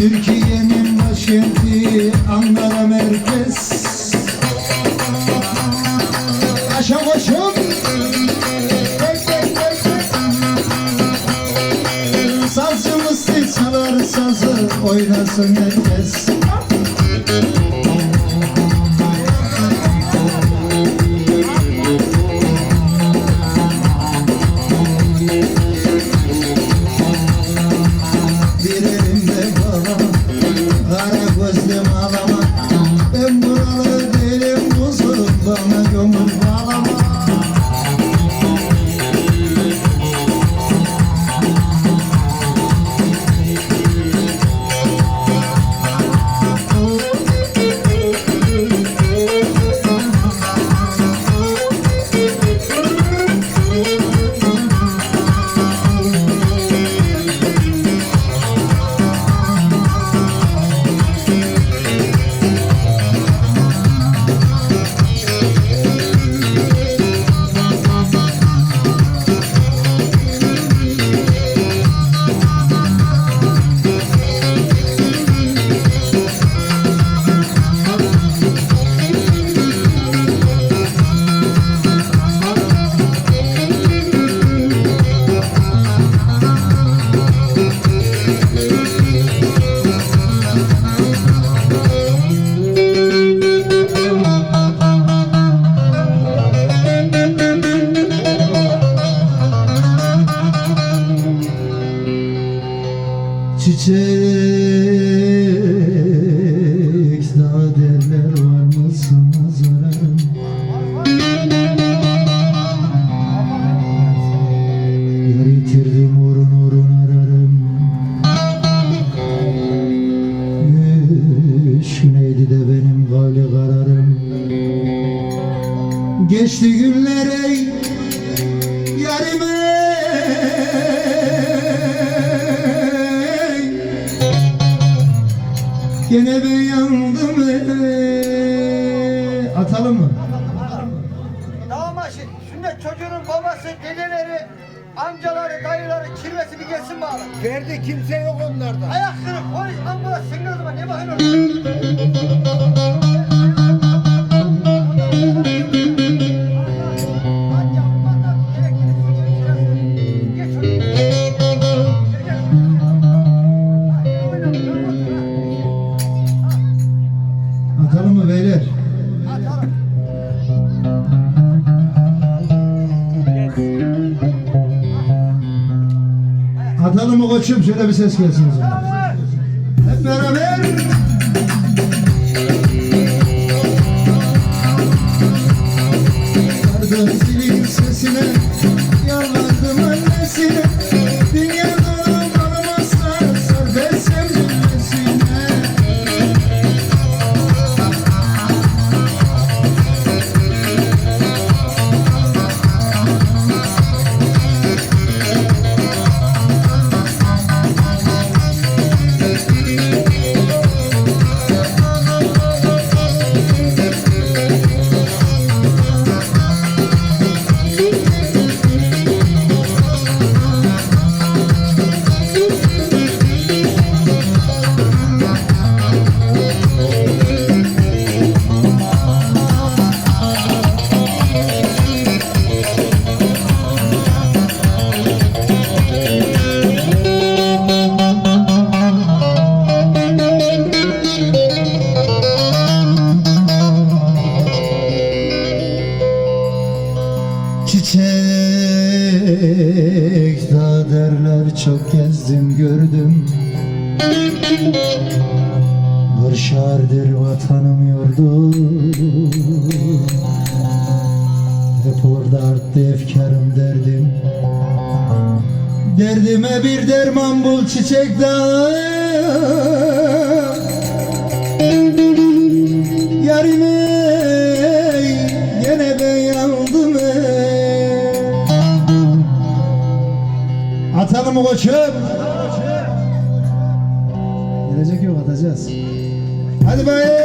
Türkiye'nin başkenti Ankara merkez. Aşağı koşun Sazcımız çalar sazı oynasın herkes. Çiçek daha derler var mısın nazarım Yar yitirdim uğrun uğrun ararım. Üş neydi de benim kavli kararım? Geçti günler ey Gene ben yandım ey Atalım mı? Damaşı, sünnet çocuğunun babası, dedeleri, amcaları, dayıları, kirvesi bir gelsin bağlı. Ferdi kimse yok onlarda. Ayak kırık, polis, ambulans, zaman ne bakıyorsun Atalım mı koçum? Şöyle bir ses gelsin o zaman. Hep beraber. Çiçek da derler çok gezdim gördüm. Kırşardır vatanım yurdum Hep orada arttı efkarım derdim. Derdime bir derman bul çiçek Atalım koçum? Gelecek yok atacağız. Hadi bay.